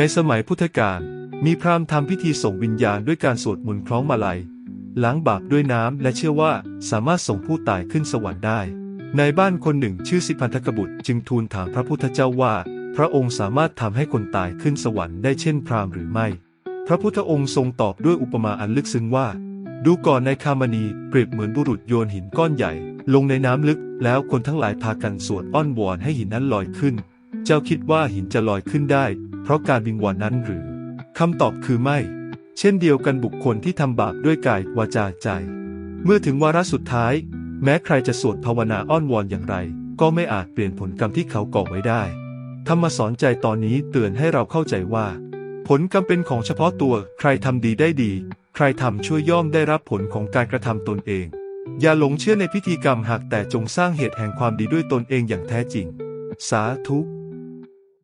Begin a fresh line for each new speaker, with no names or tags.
ในสมัยพุทธกาลมีพราหมณ์ทำพิธีส่งวิญญาณด้วยการสวดมนต์คล้องมาลัยล้างบาปด้วยน้ำและเชื่อว่าสามารถส่งผู้ตายขึ้นสวรรค์ได้ในบ้านคนหนึ่งชื่อสิพันธกบุตรจึงทูลถามพระพุทธเจ้าว่า พระองค์สามารถทำให้คนตายขึ้นสวรรค์ได้เช่นพราหมณ์หรือไม่ พระพุทธองค์ทรงตอบด้วยอุปมาอันลึกซึ้งว่า ดูก่อนในคามณีเปรียบเหมือนบุรุษโยนหินก้อนใหญ่ ลงในน้ำลึก แล้วคนทั้งหลายพากันสวดอ้อนวอนให้หินนั้นลอยขึ้น เจ้าคิดว่าหินจะลอยขึ้นได้ เพราะการวิงวอนนั้นหรือคำตอบคือไม่ เช่นเดียวกันบุคคลที่ทำบาปด้วยกายวาจาใจ เมื่อถึงวาระสุดท้าย แม้ใครจะสวดภาวนาอ้อนวอนอย่างไร ก็ไม่อาจเปลี่ยนผลกรรมที่เขาก่อไว้ได้ธรรมสอนใจตอนนี้เตือนให้เราเข้าใจว่า ผลกรรมเป็นของเฉพาะตัว ใครทำดีได้ดี ใครทำชั่วย่อมได้รับผลของการกระทำตนเอง อย่าหลงเชื่อในพิธีกรรมหากแต่จงสร้างเหตุแห่งความดีด้วยตนเองอย่างแท้จริง สาธุ